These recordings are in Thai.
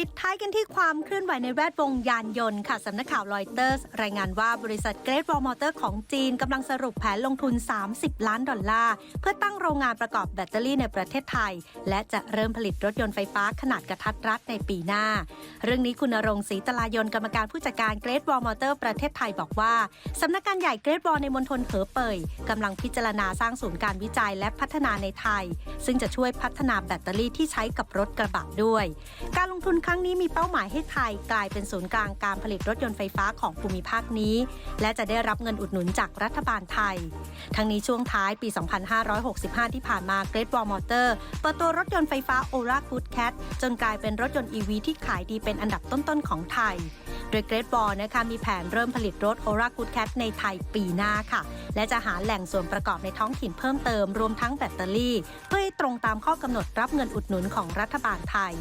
ปิด ท้ายกันที่ความเคลื่อนไหวในแวดวงยานยนต์ค่ะสำนักข่าวรอยเตอร์ รายงานว่าบริษัทเกร t วอลมอเตอร์ของจีนกำลังสรุปแผนลงทุน 30 ล้านดอลลาร์ เพื่อตั้งโรงงานประกอบแบตเตอรี่ในประเทศไทย และจะเริ่มผลิตรถยนต์ไฟฟ้าขนาดกระทัดรัดในปีหน้า เรื่องนี้คุณรงศรีตลายนกรรมการผู้จัดการเกร t วอลมอเตอร์ประเทศไทยบอกว่าสำนักงานใหญ่เกร t วอลในมณฑลเหอเป่ยกำลังพิจารณาสร้างศูนย์การวิจัยและพัฒนาในไทย ซึ่งจะช่วยพัฒนาแบตเตอรี่ที่ใช้กับรถกระบะด้วย การลงทุนครั้งนี้มีเป้าหมายให้ไทยกลายเป็นศูนย์กลางการผลิตรถยนต์ไฟฟ้าของภูมิภาคนี้ และจะได้รับเงินอุดหนุนจากรัฐบาลไทย ทั้งนี้ช่วงท้ายปี 2565 ที่ผ่านมา Great Wall Motor เปิดตัวรถยนต์ไฟฟ้า Aura Good Cat จนกลายเป็นรถยนต์ EV ที่ขายดีเป็นอันดับต้นๆของไทยโดย Great Wall นะคะมีแผนเริ่มผลิตรถ Aura Good Cat ในไทยปีหน้าค่ะ และจะหาแหล่งส่วนประกอบในท้องถิ่นเพิ่มเติมรวมทั้งแบตเตอรี่เพื่อ ตรงตามข้อกำหนดรับเงินอุดหนุนของรัฐบาลไทย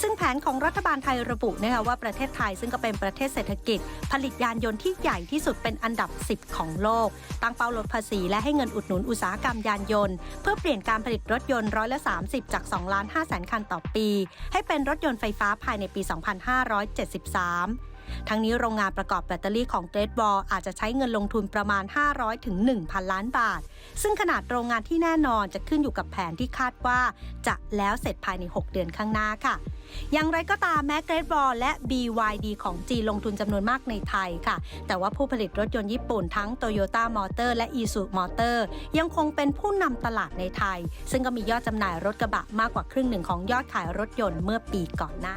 ซึ่งแผนของรัฐบาลไทยระบุนะคะว่าประเทศไทยซึ่งก็เป็นประเทศเศรษฐกิจ ผลิตยานยนต์ที่ใหญ่ที่สุดเป็นอันดับ 10 ของโลก ตั้งเป้าลดภาษีและให้เงินอุดหนุนอุตสาหกรรมยานยนต์ เพื่อเปลี่ยนการผลิตรถยนต์ร้อยละ 30 จาก2ล้าน5แสนคันต่อปี ให้เป็นรถยนต์ไฟฟ้าภายในปี 2573 ทั้งนี้โรงงานประกอบแบตเตอรี่ของเกร t วอลอาจจะใช้เงินลงทุนประมาณ 500ถึง1,000 ล้านบาท ซึ่งขนาดโรงงานที่แน่นอนจะขึ้นอยู่กับแผนที่คาดว่า จะแล้วเสร็จภายใน 6 เดือนข้างหน้าค่ะอย่างไรก็ตามแม้เกร t วอลและ BYD ของจีลงทุนจำนวนมากในไทยค่ะ แต่ว่าผู้ผลิตรถยนต์ญี่ปุ่นทั้ง Toyota Motor และ Isuzu Motor ยังคงเป็นผู้นำตลาดในไทย ซึ่งก็มียอดจำหน่ายรถกระบะมากกว่าครึ่งหนึ่งของยอดขายรถยนต์เมื่อปีก่อนหน้า